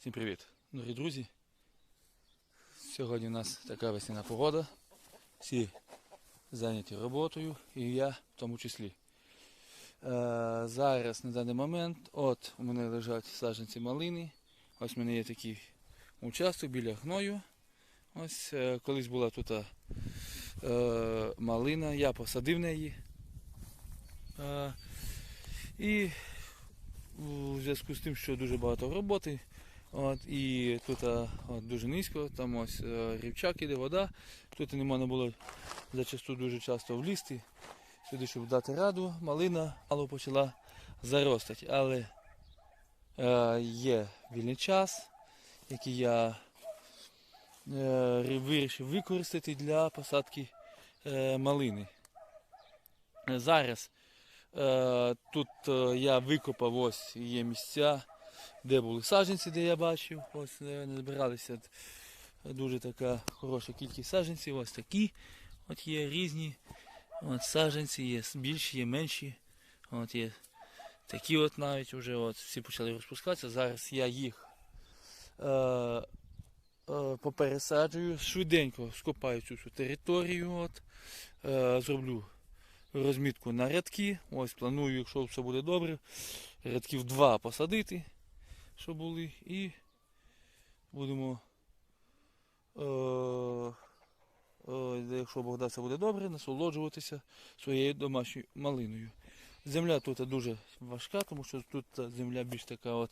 Всім привіт, дорогі друзі. Сьогодні у нас така весняна погода. Всі зайняті роботою і я в тому числі. Е, зараз на даний момент от у мене лежать саджанці малини. Ось у мене є такий участок біля гною. Ось е, колись була тут е, малина, я посадив неї. Е, і у зв'язку з тим, що дуже багато роботи, От, і тут а, от, дуже низько, там ось е, рівчак іде, вода. Тут не можна було зачасту дуже часто влізти. Сюди, щоб дати раду, малина мало почала заростати. Але е, є вільний час, який я е, вирішив використати для посадки е, малини. Е, Зараз е, тут е, я викопав ось є місця де були саджанці, де я бачив. Ось збиралися дуже така хороша кількість саджанців. Ось такі. От є різні от саджанці, є більші, є менші. От є такі от навіть вже от всі почали розпускатися. Зараз я їх е, е, попересаджую, швиденько скопаю цю територію. От, е, зроблю розмітку на рядки. Ось планую, якщо все буде добре, рядків два посадити що були, і будемо, е, е, якщо Бог дасть, буде добре, насолоджуватися своєю домашньою малиною. Земля тут дуже важка, тому що тут земля більш така от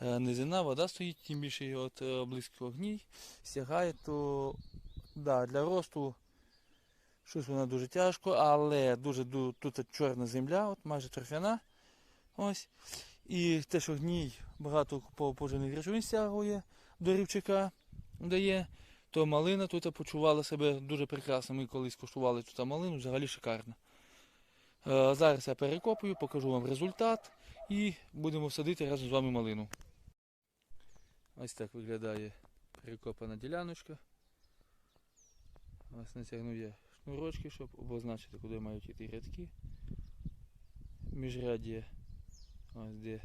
е, низина, вода стоїть, тим більше от е, близько огній сягає, то да, для росту щось вона дуже тяжко, але дуже тут чорна земля, от майже торфяна. Ось. І те, що гній багато по- поживних речовин стягує до рівчака дає, то малина тут почувала себе дуже прекрасно. Ми колись куштували тут малину, взагалі шикарно. Е, Зараз я перекопую, покажу вам результат і будемо садити разом з вами малину. Ось так виглядає перекопана діляночка. Ось натягнув я шнурочки, щоб обозначити, куди мають йти рядки. Міжряддя Ось де,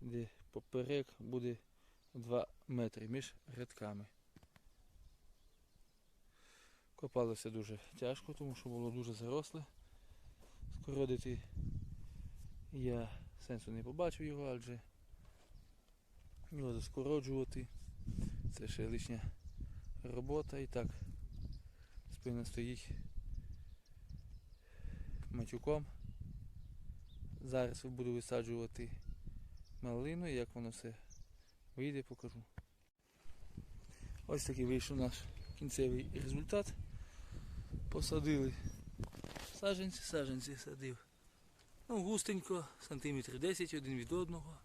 де поперек буде 2 метри між рядками. Копалося дуже тяжко, тому що було дуже заросле. Скородити я сенсу не побачив його, адже його заскороджувати. Це ще лишня робота і так спина стоїть матюком. Зараз буду висаджувати малину, і як воно все вийде, покажу. Ось такий вийшов наш кінцевий результат. Посадили саджанці, саджанці садив. Ну, густенько, сантиметрів 10 один від одного.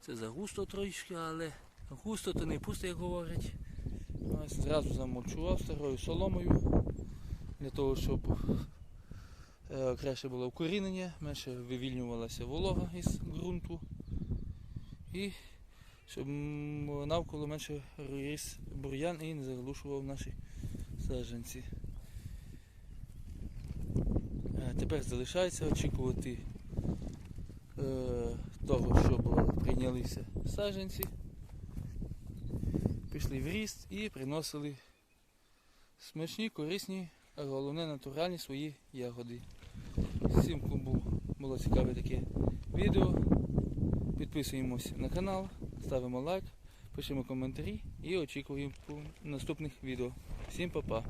Це загусто трошки, але густо то не пусто, як говорять. Ось зразу замульчував старою соломою для того, щоб краще було укорінення, менше вивільнювалася волога із ґрунту. І щоб навколо менше ріс бур'ян і не заглушував наші саджанці. Е, Тепер залишається очікувати е, того, щоб прийнялися саджанці, пішли в ріст і приносили смачні, корисні, головне натуральні свої ягоди. Всім кому було цікаве таке відео. Підписуємось на канал, ставимо лайк, пишемо коментарі і очікуємо наступних відео. Всім па-па!